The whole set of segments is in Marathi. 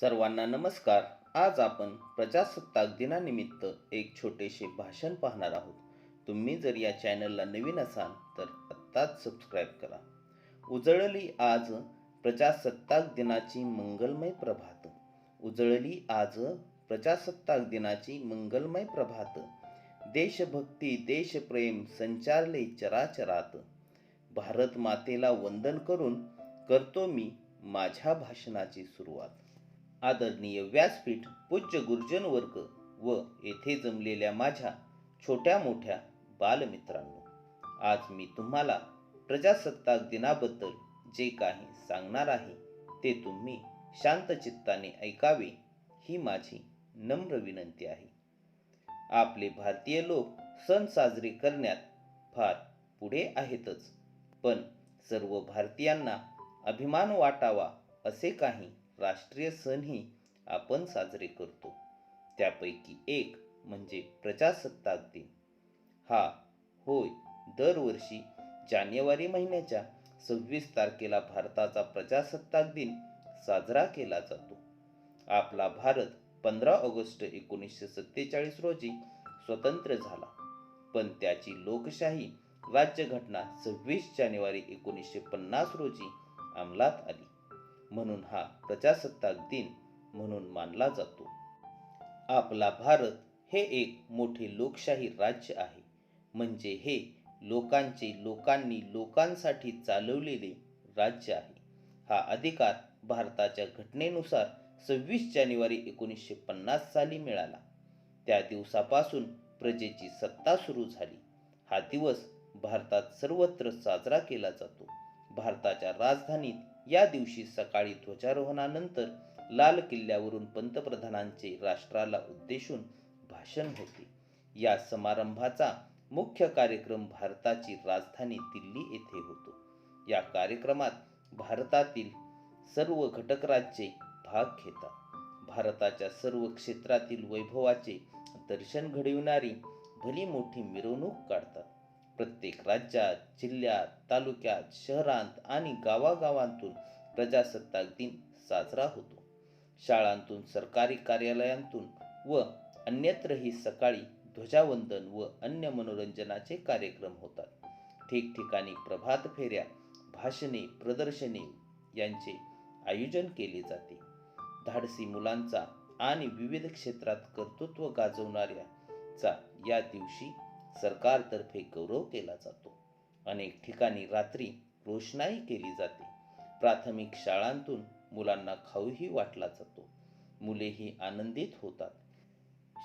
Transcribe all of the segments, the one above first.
सर्वांना नमस्कार. आज आपण प्रजासत्ताक दिनानिमित्त एक छोटेसे भाषण पाहणार आहोत. तुम्ही जर या चॅनलला नवीन असाल तर आत्ताच सबस्क्राईब करा. उजळली आज प्रजासत्ताक दिनाची मंगलमय प्रभात. उजळली आज प्रजासत्ताक दिनाची मंगलमय प्रभात. देशभक्ती देशप्रेम संचारले चराचरात. भारत मातेला वंदन करून करतो मी माझ्या भाषणाची सुरुवात. आदरणीय व्यासपीठ पूज्य गुरुजन वर्ग व येथे जमलेल्या माझ्या छोट्या मोठ्या बालमित्रांनो आज मी तुम्हाला प्रजासत्ताक दिनाबद्दल जे काही सांगणार आहे ते तुम्ही शांत चित्ताने ऐकावे ही माझी नम्र विनंती आहे. आपले भारतीय लोक सण साजरे करण्यात फार पुढे आहेतच पण सर्व भारतीयांना अभिमान वाटावा असे काही राष्ट्रीय सणही आपण साजरे करतो. त्यापैकी एक म्हणजे प्रजासत्ताक दिन. हा होय दरवर्षी जानेवारी महिन्याच्या सव्वीस तारखेला भारताचा प्रजासत्ताक दिन साजरा केला जातो. आपला भारत पंधरा ऑगस्ट एकोणीसशे सत्तेचाळीस रोजी स्वतंत्र झाला. पण त्याची लोकशाही राज्यघटना सव्वीस जानेवारी एकोणीसशे पन्नास रोजी अंमलात आली. म्हणून हा प्रजासत्ताक दिन म्हणून मानला जातो. आपला भारत हे एक मोठे लोकशाही राज्य आहे. म्हणजे हे लोकांचे लोकांनी लोकांसाठी चालवलेले राज्य आहे. हा अधिकार भारताच्या घटनेनुसार सव्वीस जानेवारी एकोणीसशे पन्नास साली मिळाला. त्या दिवसापासून प्रजेची सत्ता सुरू झाली. हा दिवस भारतात सर्वत्र साजरा केला जातो. भारताच्या राजधानीत या दिवशी सकाळी ध्वजारोहणानंतर लाल किल्ल्यावरून पंतप्रधानांचे राष्ट्राला उद्देशून भाषण होते. या समारंभाचा मुख्य कार्यक्रम भारताची राजधानी दिल्ली येथे होतो. या कार्यक्रमात भारतातील सर्व घटक राज्ये भाग घेतात. भारताच्या सर्व क्षेत्रातील वैभवाचे दर्शन घडविणारी भली मोठी मिरवणूक काढतात. प्रत्येक राज्यात जिल्ह्यात तालुक्यात शहरांत आणि गावागावांतून प्रजासत्ताक दिन साजरा होतो. शाळांतून सरकारी कार्यालयांतून व अन्यत्रही सकाळी ध्वजावंदन व अन्य मनोरंजनाचे कार्यक्रम होतात. ठिकठिकाणी प्रभात फेऱ्या भाषणे प्रदर्शने यांचे आयोजन केले जाते. धाडसी मुलांचा आणि विविध क्षेत्रात कर्तृत्व गाजवणाऱ्याचा या दिवशी सरकारतर्फे गौरव केला जातो. अनेक ठिकाणी रात्री रोषणाई केली जाते. प्राथमिक शाळांतून मुलांना खाऊही वाटला जातो. मुलेही आनंदित होतात.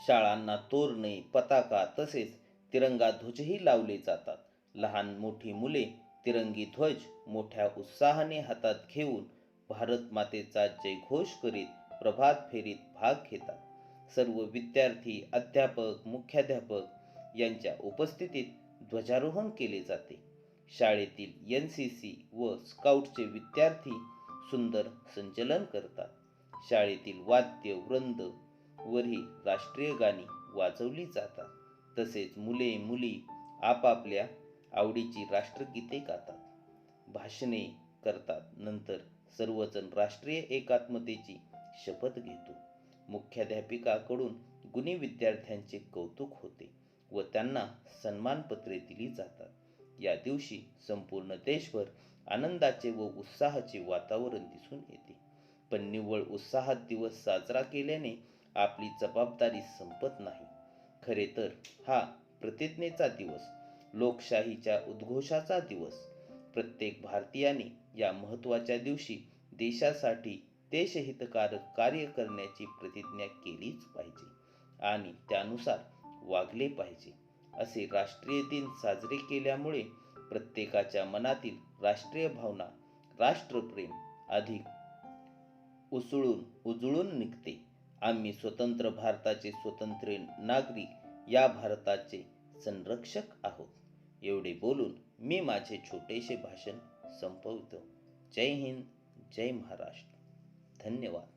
शाळांना तोरणे पताका तसेच तिरंगा ध्वजही लावले जातात. लहान मोठी मुले तिरंगी ध्वज मोठ्या उत्साहाने हातात घेऊन भारत मातेचा जयघोष करीत प्रभात फेरीत भाग घेतात. सर्व विद्यार्थी अध्यापक मुख्याध्यापक यांच्या उपस्थितीत ध्वजारोहण केले जाते. शाळेतील एन सी सी व स्काउटचे विद्यार्थी सुंदर संचलन करतात. शाळेतील वाद्य वृंद वरही राष्ट्रीय गाणी वाजवली जातात. तसेच मुले मुली आपापल्या आवडीची राष्ट्रगीते गातात. भाषणे करतात. नंतर सर्वजण राष्ट्रीय एकात्मतेची शपथ घेतो. मुख्याध्यापिकाकडून गुणी विद्यार्थ्यांचे कौतुक होते. व त्यांना सन्मानपत्रे दिली जातात. या दिवशी संपूर्ण देशभर आनंदाचे व उत्साहाचे वातावरण दिसून येते. पण निव्वळ उत्साहात दिवस साजरा केल्याने आपली जबाबदारी संपत नाही. खरे तर हा प्रतिज्ञेचा दिवस लोकशाहीच्या उद्घोषाचा दिवस. प्रत्येक भारतीयाने या महत्त्वाच्या दिवशी देशासाठी देशहितकारक कार्य करण्याची प्रतिज्ञा केलीच पाहिजे. आणि त्यानुसार वागले पाहिजे. असे राष्ट्रीय दिन साजरे केल्यामुळे प्रत्येकाच्या मनातील राष्ट्रीय भावना राष्ट्रप्रेम अधिक उसळून उजळून निघते. आम्ही स्वतंत्र भारताचे स्वतंत्र नागरिक या भारताचे संरक्षक आहोत. एवढे बोलून मी माझे छोटेसे भाषण संपवतो. जय हिंद जय महाराष्ट्र. धन्यवाद.